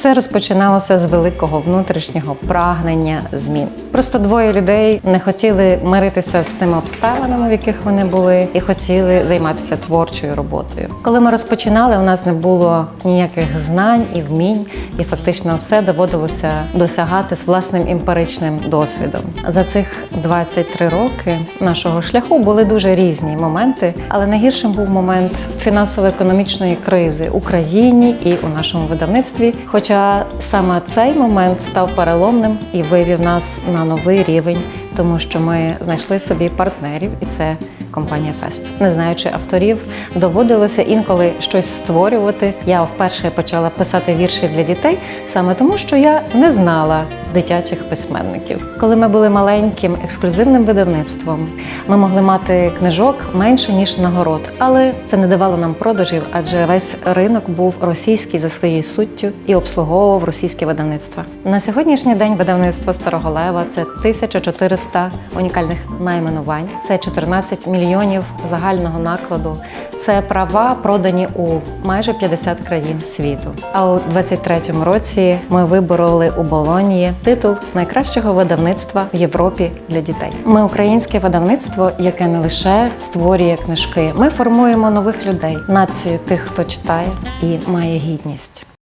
Все розпочиналося з великого внутрішнього прагнення змін. Просто двоє людей не хотіли миритися з тими обставинами, в яких вони були, і хотіли займатися творчою роботою. Коли ми розпочинали, у нас не було ніяких знань і вмінь, і фактично все доводилося досягати з власним емпіричним досвідом. За цих 23 роки нашого шляху були дуже різні моменти, але найгіршим був момент фінансово-економічної кризи в Україні і у нашому видавництві. Хоча саме цей момент став переломним і вивів нас на новий рівень, тому що ми знайшли собі партнерів, і це компанія Фест. Не знаючи авторів, доводилося інколи щось створювати. Я вперше почала писати вірші для дітей саме тому, що я не знала дитячих письменників. Коли ми були маленьким ексклюзивним видавництвом, ми могли мати книжок менше ніж нагород, але це не давало нам продажів, адже весь ринок був російський за своєю суттю і обслуговував російське видавництво. На сьогоднішній день видавництво Старого Лева це 1400 унікальних найменувань, це 14 мільйонів загального накладу. Це права продані у майже 50 країн світу. А у 23-му році ми вибороли у Болонії титул найкращого видавництва в Європі для дітей. Ми українське видавництво, яке не лише створює книжки, ми формуємо нових людей, націю тих, хто читає і має гідність.